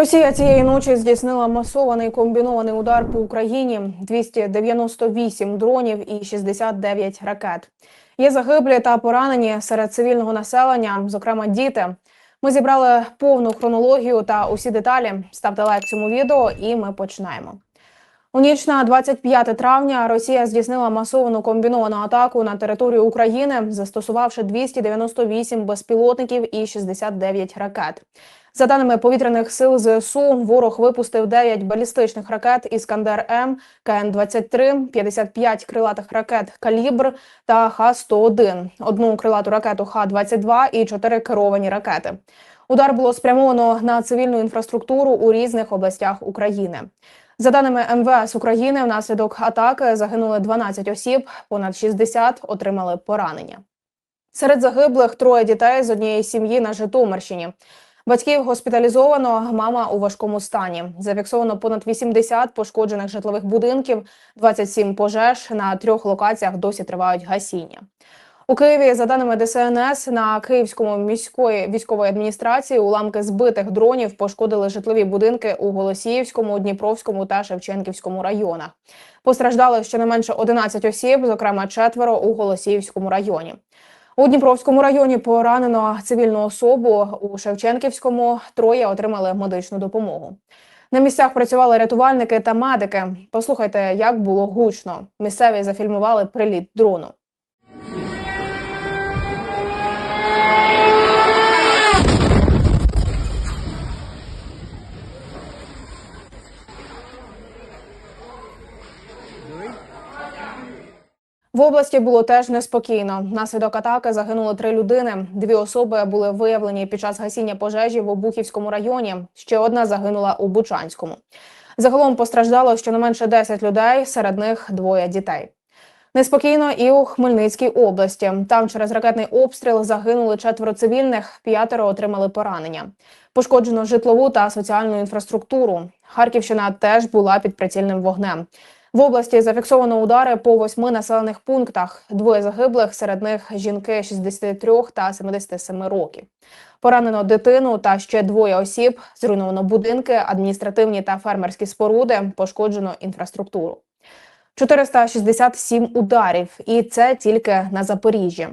Росія цієї ночі здійснила масований комбінований удар по Україні: 298 дронів і 69 ракет. Є загиблі та поранені серед цивільного населення, зокрема діти. Ми зібрали повну хронологію та усі деталі. Ставте лайк цьому відео, і ми починаємо. У ніч на 25 травня Росія здійснила масовану комбіновану атаку на територію України, застосувавши 298 безпілотників і 69 ракет. За даними повітряних сил ЗСУ, ворог випустив 9 балістичних ракет Іскандер М, КН-23, 55 крилатих ракет Калібр та Х-101, одну крилату ракету Х-22 і 4 керовані ракети. Удар було спрямовано на цивільну інфраструктуру у різних областях України. За даними МВС України, внаслідок атаки загинули 12 осіб, понад 60 отримали поранення. Серед загиблих троє дітей з однієї сім'ї на Житомирщині. Батьків госпіталізовано, мама у важкому стані. Зафіксовано понад 80 пошкоджених житлових будинків, 27 пожеж на трьох локаціях досі тривають гасіння. У Києві, за даними ДСНС, на Київському міської військової адміністрації уламки збитих дронів пошкодили житлові будинки у Голосіївському, Дніпровському та Шевченківському районах. Постраждали щонайменше 11 осіб, зокрема четверо у Голосіївському районі. У Дніпровському районі поранено цивільну особу. У Шевченківському троє отримали медичну допомогу. На місцях працювали рятувальники та медики. Послухайте, як було гучно. Місцеві зафільмували приліт дрону. В області було теж неспокійно. Внаслідок атаки загинули три людини. Дві особи були виявлені під час гасіння пожежі в Обухівському районі. Ще одна загинула у Бучанському. Загалом постраждало щонайменше 10 людей, серед них двоє дітей. Неспокійно і у Хмельницькій області. Там через ракетний обстріл загинули четверо цивільних, п'ятеро отримали поранення. Пошкоджено житлову та соціальну інфраструктуру. Харківщина теж була під прицільним вогнем. В області зафіксовано удари по восьми населених пунктах. Двоє загиблих, серед них жінки 63 та 77 років. Поранено дитину та ще двоє осіб. Зруйновано будинки, адміністративні та фермерські споруди, пошкоджено інфраструктуру. 467 ударів, і це тільки на Запоріжжі.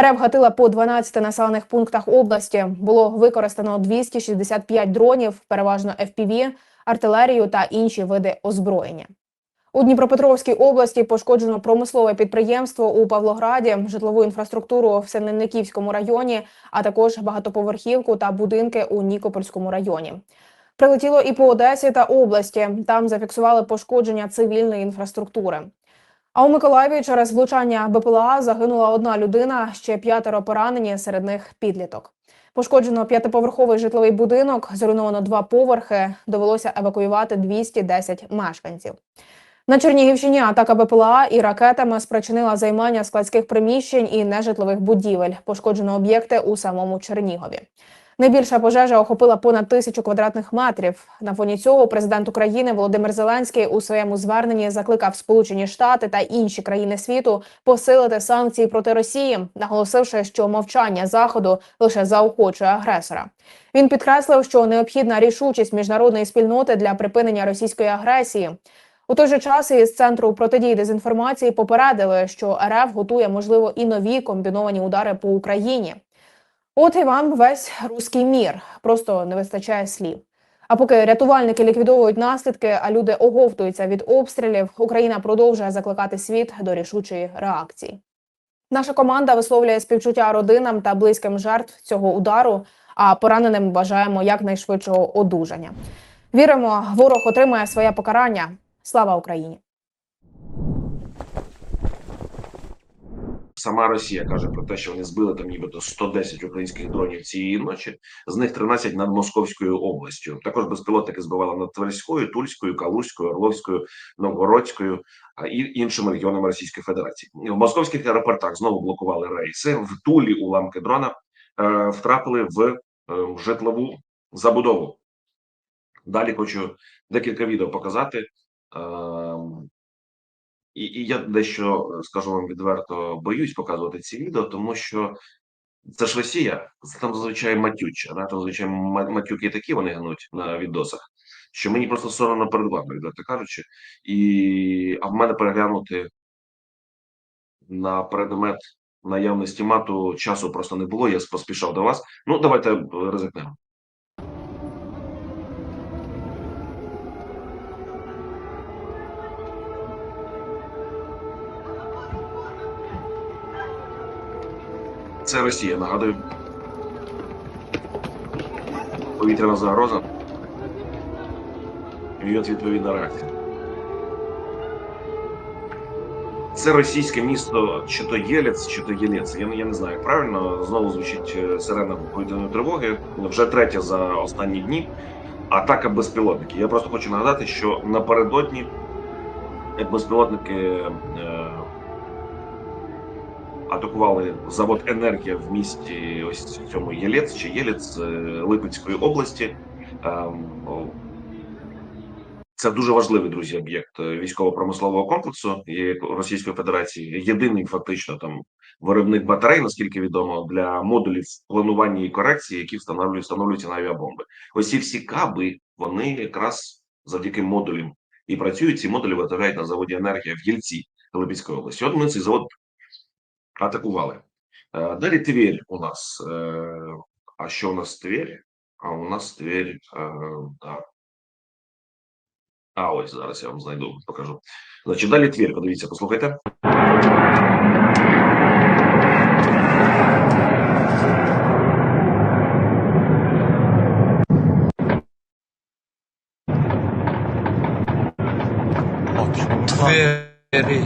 РФ гатила по 12 населених пунктах області. Було використано 265 дронів, переважно FPV, артилерію та інші види озброєння. У Дніпропетровській області пошкоджено промислове підприємство у Павлограді, житлову інфраструктуру в Сенниківському районі, а також багатоповерхівку та будинки у Нікопольському районі. Прилетіло і по Одесі та області. Там зафіксували пошкодження цивільної інфраструктури. А у Миколаєві через влучання БПЛА загинула одна людина, ще п'ятеро поранені, серед них підліток. Пошкоджено п'ятиповерховий житловий будинок, зруйновано два поверхи. Довелося евакуювати 210 мешканців. На Чернігівщині атака БПЛА і ракетами спричинила займання складських приміщень і нежитлових будівель. Пошкоджено об'єкти у самому Чернігові. Найбільша пожежа охопила понад тисячу квадратних метрів. На фоні цього президент України Володимир Зеленський у своєму зверненні закликав Сполучені Штати та інші країни світу посилити санкції проти Росії, наголосивши, що мовчання заходу лише заохочує агресора. Він підкреслив, що необхідна рішучість міжнародної спільноти для припинення російської агресії. У той же час із центру протидії дезінформації попередили, що РФ готує можливо і нові комбіновані удари по Україні. От і вам весь руський мір. Просто не вистачає слів. А поки рятувальники ліквідовують наслідки, а люди оговтуються від обстрілів, Україна продовжує закликати світ до рішучої реакції. Наша команда висловлює співчуття родинам та близьким жертв цього удару. А пораненим бажаємо якнайшвидшого одужання. Віримо, ворог отримає своє покарання. Слава Україні! Сама Росія каже про те, що вони збили там нібито 110 українських дронів цієї ночі, з них 13 над Московською областю. Також безпілотники збивали над Тверською, Тульською, Калузькою, Орловською, Новгородською і іншими регіонами Російської Федерації. В московських аеропортах знову блокували рейси. В Тулі уламки дрона е, втрапили в е, житлову забудову. Далі хочу декілька відео показати. Ем, і, і я дещо скажу вам відверто боюсь показувати ці відео, тому що Це ж Росія, там зазвичай матюча, да? там зазвичай матюки такі вони гнуть на відосах, що мені просто соромно перед вами, відверто кажучи. І а в мене переглянути на предмет наявності мату часу просто не було. Я поспішав до вас. Ну, давайте е, ризикнемо. Це Росія, нагадую. Повітряна загроза. І відповідна реакція. Це російське місто, чи то Єлець, чи то Єлець. Я, я не знаю правильно. Знову звучить е, сирена повітряної тривоги. Вже третя за останні дні. Атака безпілотників. Я просто хочу нагадати, що напередодні безпілотники е, атакували завод енергія в місті ось цьому Єлець чи Єлець е, Липецької області. Ем, Це дуже важливий друзі об'єкт е, військово-промислового комплексу Російської Федерації. Єдиний фактично там виробник батарей, наскільки відомо, для модулів планування і корекції, які встановлюють встановлюються на авіабомби. Ось ці всі каби вони якраз завдяки модулям і працюють. Ці модулі виготовляють на заводі енергія в Єльці Липецької області. От ми цей завод атакували. Е, Далі Тверь у нас. Е, А що у нас Тверь? А у нас Тверь. е, да. А ось зараз я вам знайду, покажу. Значить, далі Тверь, подивіться, послухайте. Двері.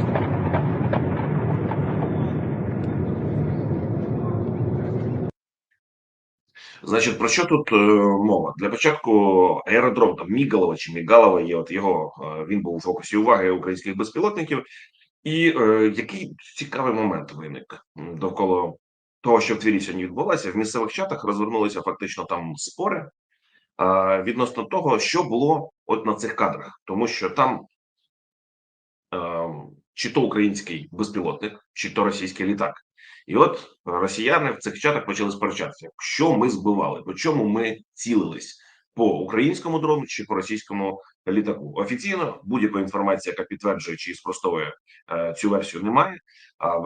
Значить, про що тут е, мова? Для початку аеродром там Мігалова чи Мігалова є. От його е, він був у фокусі уваги українських безпілотників. І е, який цікавий момент виник довкола того, що в Твірі сьогодні відбулося. В місцевих чатах розвернулися фактично там спори е, відносно того, що було от на цих кадрах, тому що там е, чи то український безпілотник, чи то російський літак. І от росіяни в цих чатах почали сперечатися, що ми збивали, по чому ми цілились по українському дрону чи по російському літаку. Офіційно будь-якої інформації, яка підтверджує чи спростовує е, цю версію, немає.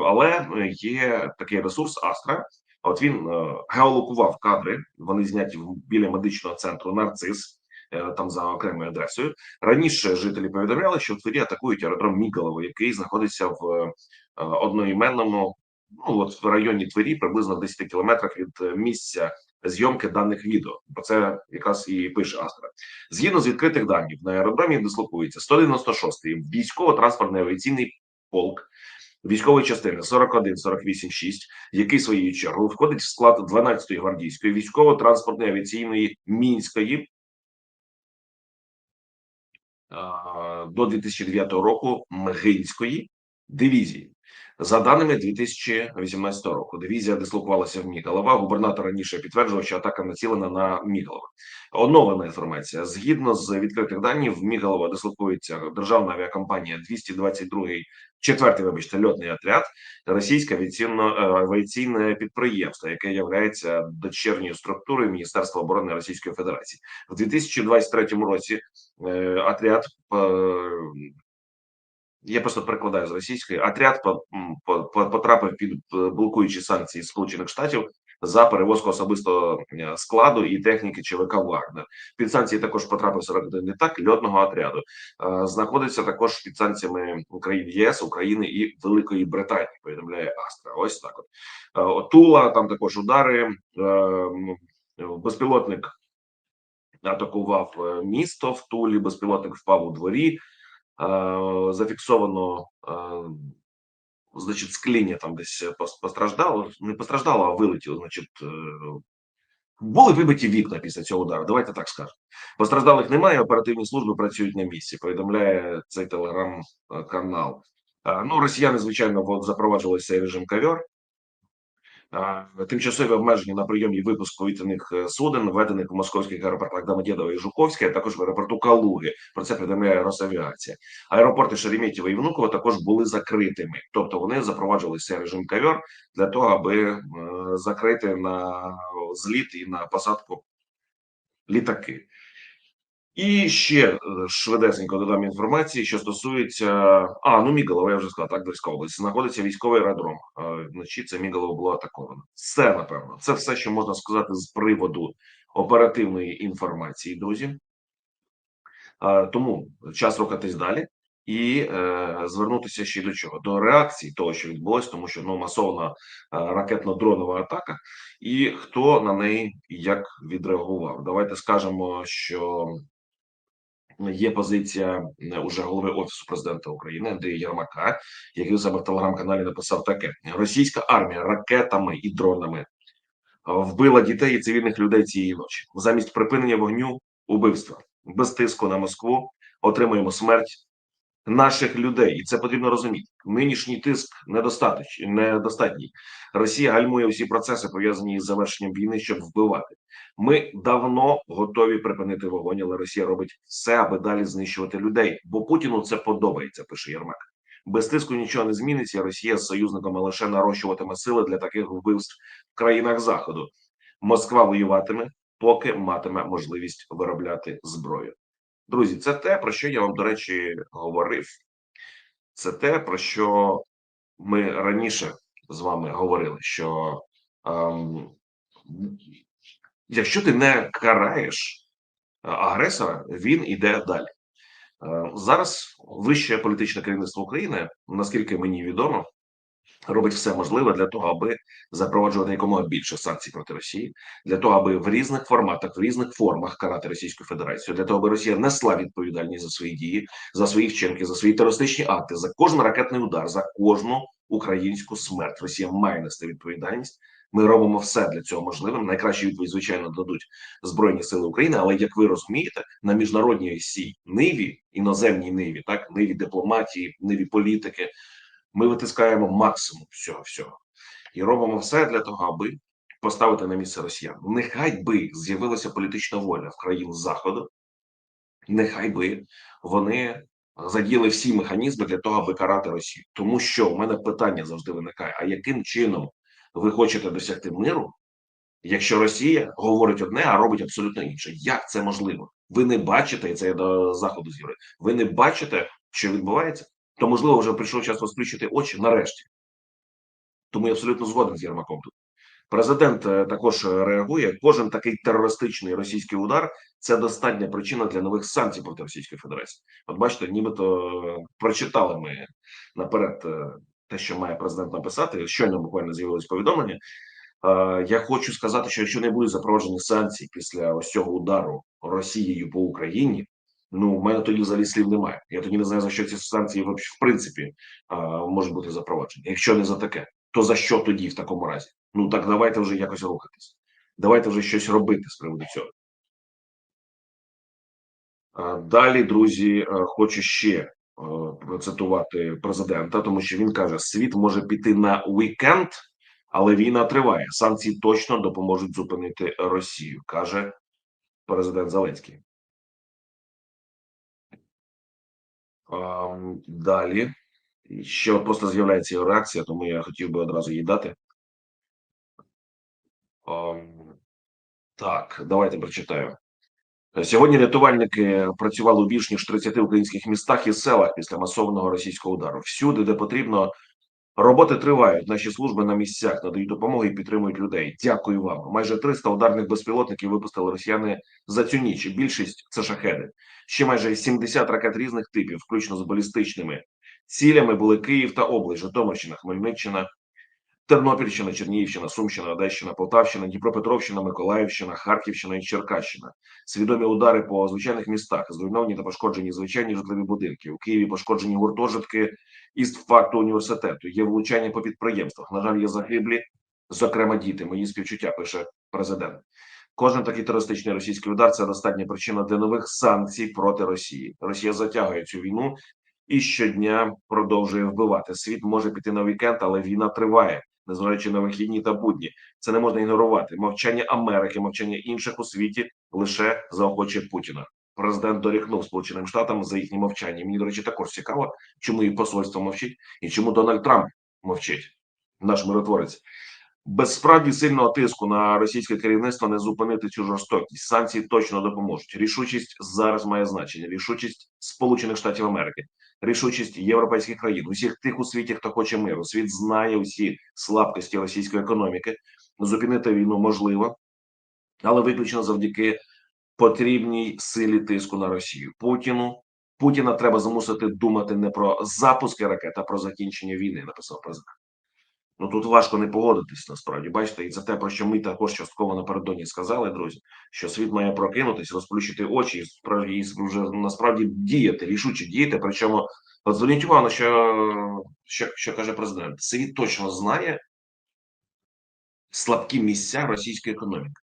Але є такий ресурс Астра. От він е, геолокував кадри. Вони зняті біля медичного центру Нарцис. е, Там за окремою адресою раніше жителі повідомляли, що в Твері атакують аеродром Мігалово, який знаходиться в одноіменному ну от в районі Твері, приблизно в 10 кілометрах від е, місця зйомки даних відео. Про це якраз і пише Астра. Згідно з відкритих даних, на аеродромі дислокується 196-й військово-транспортний авіаційний полк. Військової частини 41-48-6, який своєю чергою входить в склад 12-ї гвардійської військово-транспортної авіаційної мінської до 2009 року Мгинської дивізії. За даними 2018 року, дивізія дислокувалася в Мігалова. Губернатор раніше підтверджував, що атака націлена на Мігалова. Оновлена інформація. Згідно з відкритих даних, в Мігалова дислокується державна авіакомпанія 222-й, четвертий, вибачте, льотний отряд, російське е, авіаційне підприємство, яке є дочірньою структурою Міністерства оборони Російської Федерації. В 2023 році е, отряд е, я просто перекладаю з російської. Отряд по- по- по- потрапив під е, блокуючі санкції Сполучених Штатів за перевозку особистого е, складу і техніки ЧВК Вагнер. Під санкції також потрапив 41 літак льотного отряду. Е, Знаходиться також під санкціями України ЄС, України і Великої Британії. Повідомляє Астра. Ось так. От Тула там також удари. Безпілотник атакував місто в Тулі. Безпілотник впав у дворі. Зафіксовано, значить, скління там десь постраждало, не постраждало, а вилетіло. Значить, е, були вибиті вікна після цього удару. Давайте так скажемо. Постраждалих немає. Оперативні служби працюють на місці. Повідомляє цей телеграм-канал. Е, Ну, росіяни, звичайно, запроваджували цей режим ковер. Тимчасові обмеження на прийом і випуск повітряних е, суден, введених в московських аеропортах Домодєдово і Жуковське, а також в аеропорту Калуги. Про це повідомляє Росавіація. Аеропорти Шереметьєво і Внуково також були закритими, тобто вони запроваджували цей режим ковер для того, аби е, закрити на зліт і на посадку літаки. І ще е, швидесенько додам інформації, що стосується. А, ну Мігалова, я вже сказав, так, Донецька область. Знаходиться військовий аеродром. Е, Вночі це Мігалово було атаковано. Все, напевно. Це все, що можна сказати з приводу оперативної інформації, друзі. Е, Тому час рухатись далі і звернутися ще до чого? До реакції того, що відбулось, тому що ну масована ракетно-дронова атака, і хто на неї як відреагував. Давайте скажемо, що є позиція е, уже голови офісу президента України Андрія Єрмака, який у себе в телеграм-каналі написав таке: Російська армія ракетами і дронами вбила дітей і цивільних людей цієї ночі. Замість припинення вогню убивства без тиску на Москву отримуємо смерть наших людей, і це потрібно розуміти. Нинішній тиск недостатній. Росія гальмує усі процеси пов'язані із завершенням війни, щоб вбивати. Ми давно готові припинити вогонь, але Росія робить все, аби далі знищувати людей. Бо Путіну це подобається. Пише Єрмак. Без тиску нічого не зміниться. Росія з союзниками лише нарощуватиме сили для таких вбивств в країнах заходу. Москва воюватиме, поки матиме можливість виробляти зброю. Друзі, це те, про що я вам, до речі, говорив. Це те, про що ми раніше з вами говорили, що ем, якщо ти не караєш е, агресора, він іде далі. Е, Зараз вище політичне керівництво України, наскільки мені відомо, робить все можливе для того, аби запроваджувати якомога більше санкцій проти Росії, для того, аби в різних форматах, в різних формах карати Російську Федерацію, для того, аби Росія несла відповідальність за свої дії, за свої вчинки, за свої терористичні акти, за кожен ракетний удар, за кожну українську смерть. Росія має нести відповідальність. Ми робимо все для цього можливим. Найкращі відповідь, звичайно, дадуть Збройні Сили України. Але як ви розумієте, на міжнародній сій ниві, іноземній ниві, так ниві дипломатії, ниві політики, ми витискаємо максимум всього всього і робимо все для того, аби поставити на місце росіян. Нехай би з'явилася політична воля в країн заходу, нехай би вони задіяли всі механізми для того, аби карати Росію. Тому що у мене питання завжди виникає: а яким чином ви хочете досягти миру, якщо Росія говорить одне, а робить абсолютно інше? Як це можливо? Ви не бачите, і це я до заходу з'являю, Ви не бачите, що відбувається? То можливо вже прийшов час розплющити очі нарешті. Тому я абсолютно згоден з Єрмаком тут. Президент е, також реагує. Кожен такий терористичний російський удар це достатня причина для нових санкцій проти Російської Федерації. От бачите, нібито е, прочитали ми наперед е, те, що має президент написати. Щойно буквально з'явилось повідомлення. Е, Я хочу сказати, що якщо не будуть запроваджені санкції після ось цього удару Росією по Україні, ну в мене тоді взагалі слів немає. Я тоді не знаю за що ці санкції в в принципі можуть бути запроваджені. Якщо не за таке, то за що тоді в такому разі? Ну так давайте вже якось рухатись. Давайте вже щось робити з приводу цього. Далі, друзі, е, хочу ще е, процитувати президента, тому що він каже: світ може піти на вікенд, але війна триває. Санкції точно допоможуть зупинити Росію, каже президент Зеленський. Далі ще просто з'являється його реакція, тому я хотів би одразу їй дати. Так, давайте прочитаю. Сьогодні рятувальники працювали у більш ніж 30 українських містах і селах після масованого російського удару. Всюди, де потрібно, роботи тривають. Наші служби на місцях надають допомогу і підтримують людей. Дякую вам. Майже 300 ударних безпілотників випустили росіяни за цю ніч. Більшість це шахеди. Ще майже 70 ракет різних типів, включно з балістичними цілями, були Київ та область, Житомирщина, Хмельниччина, Тернопільщина, Чернігівщина, Сумщина, Одещина, Полтавщина, Дніпропетровщина, Миколаївщина, Харківщина і Черкащина. Свідомі удари по звичайних містах, зруйновані та пошкоджені звичайні житлові будинки. У Києві пошкоджені гуртожитки із факту університету. Є влучання по підприємствах. На жаль, є загиблі, зокрема діти. Мої співчуття пише президент. Кожен такий терористичний російський удар це достатня причина для нових санкцій проти Росії. Росія затягує цю війну і щодня продовжує вбивати. Світ може піти на вікенд, але війна триває. незважаючи на вихідні та будні. Це не можна ігнорувати. Мовчання Америки, мовчання інших у світі лише заохочує Путіна. Президент дорікнув Сполученим Штатам за їхнє мовчання. Мені, до речі, також цікаво, чому і посольство мовчить, і чому Дональд Трамп мовчить, наш миротворець. Без справді сильного тиску на російське керівництво не зупинити цю жорстокість. Санкції точно допоможуть. Рішучість зараз має значення. Рішучість Сполучених Штатів Америки, рішучість європейських країн, усіх тих у світі, хто хоче миру. Світ знає усі слабкості російської економіки. Зупинити війну можливо, але виключно завдяки потрібній силі тиску на Росію. Путіну Путіна треба змусити думати не про запуски ракет, а про закінчення війни. Написав президент. Ну тут важко не погодитись насправді. Бачите, і це те, про що ми також частково напередодні сказали, друзі, що світ має прокинутись, розплющити очі і справді вже насправді діяти, рішуче діяти. Причому от зверніть увагу, що, що, що каже президент. Світ точно знає слабкі місця російської економіки.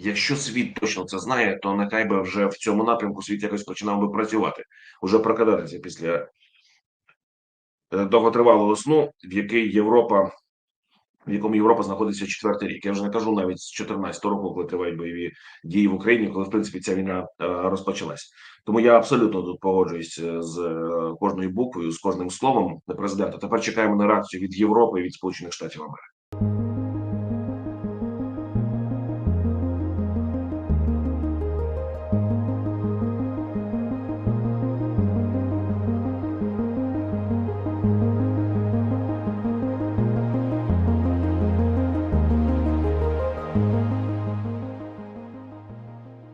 Якщо світ точно це знає, то нехай би вже в цьому напрямку світ якось починав би працювати, уже прокидатися після е, довготривалого сну, в який Європа, в якому Європа знаходиться четвертий рік. Я вже не кажу навіть з 14 року, коли тривають бойові дії в Україні, коли в принципі ця війна е, розпочалась. Тому я абсолютно тут погоджуюсь е, з кожною буквою, з кожним словом президента. Тепер чекаємо на реакцію від Європи і від Сполучених Штатів Америки.